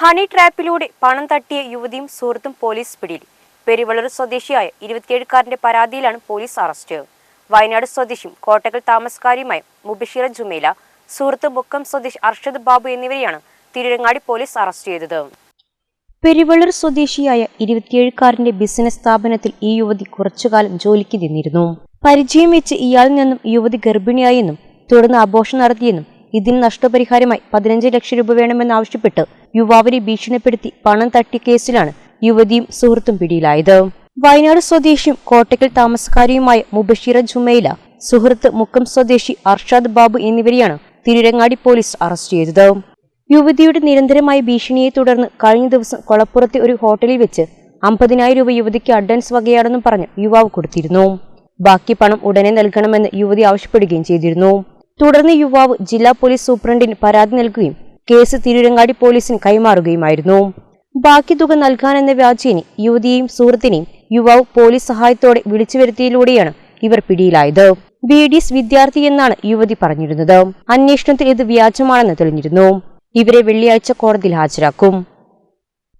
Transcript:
Honey ട്രാപ്പിലൂടെ പണം തട്ടിയ യുവതിയും സുഹൃത്തും പോലീസ് പിടിയിൽ. പെരുവളൂർ സ്വദേശിയായ ഇരുപത്തിയേഴുകാരന്റെ പരാതിയിലാണ് പോലീസ് അറസ്റ്റ്. വയനാട് സ്വദേശിയും കോട്ടകൾ താമസക്കാരിയുമായ മുബഷീറ ജുമേല സുഹൃത്ത് മുക്കം സ്വദേശി അർഷദ് ബാബു എന്നിവരെയാണ് തിരുരങ്ങാടി പോലീസ് അറസ്റ്റ് ചെയ്തത്. പെരുവള്ളൂർ സ്വദേശിയായ ഇരുപത്തിയേഴുകാരന്റെ ബിസിനസ് സ്ഥാപനത്തിൽ ഈ യുവതി കുറച്ചുകാലം ജോലിക്ക് നിന്നിരുന്നു. പരിചയം വെച്ച് ഇയാളിൽ നിന്നും യുവതി ഗർഭിണിയായെന്നും തുടർന്ന് അബോഷം നടത്തിയെന്നും ഇതിന് നഷ്ടപരിഹാരമായി പതിനഞ്ച് ലക്ഷം രൂപ വേണമെന്നാവശ്യപ്പെട്ട് യുവാവിനെ ഭീഷണിപ്പെടുത്തി പണം തട്ടിയ കേസിലാണ് യുവതിയും സുഹൃത്തും പിടിയിലായത്. വയനാട് സ്വദേശിയും കോട്ടയ്ക്കൽ താമസക്കാരിയുമായ മുബഷീറ ജുമൈല സുഹൃത്ത് മുക്കം സ്വദേശി അർഷാദ് ബാബു എന്നിവരെയാണ് തിരുരങ്ങാടി പോലീസ് അറസ്റ്റ് ചെയ്തത്. യുവതിയുടെ നിരന്തരമായ ഭീഷണിയെ തുടർന്ന് കഴിഞ്ഞ ദിവസം കൊളപ്പുറത്തെ ഒരു ഹോട്ടലിൽ വെച്ച് അമ്പതിനായിരം രൂപ യുവതിക്ക് അഡ്വാൻസ് വകയാണെന്നും പറഞ്ഞ് യുവാവ് കൊടുത്തിരുന്നു. ബാക്കി പണം ഉടനെ നൽകണമെന്ന് യുവതി ആവശ്യപ്പെടുകയും ചെയ്തിരുന്നു. തുടർന്ന് യുവാവ് ജില്ലാ പോലീസ് സൂപ്രണ്ടിന് പരാതി നൽകുകയും കേസ് തിരൂരങ്ങാടി പോലീസിന് കൈമാറുകയുമായിരുന്നു. ബാക്കി തുക നൽകാനെന്ന വ്യാജേനെ യുവതിയെയും സുഹൃത്തിനെയും യുവാവ് പോലീസ് സഹായത്തോടെ വിളിച്ചു വരുത്തിയതിലൂടെയാണ് ഇവർ പിടിയിലായത്. ബി ഡി എസ് വിദ്യാർത്ഥി എന്നാണ് യുവതി പറഞ്ഞിരുന്നത്. അന്വേഷണത്തിൽ ഇത് വ്യാജമാണെന്ന് തെളിഞ്ഞിരുന്നു. ഇവരെ വെള്ളിയാഴ്ച കോടതിയിൽ ഹാജരാക്കും.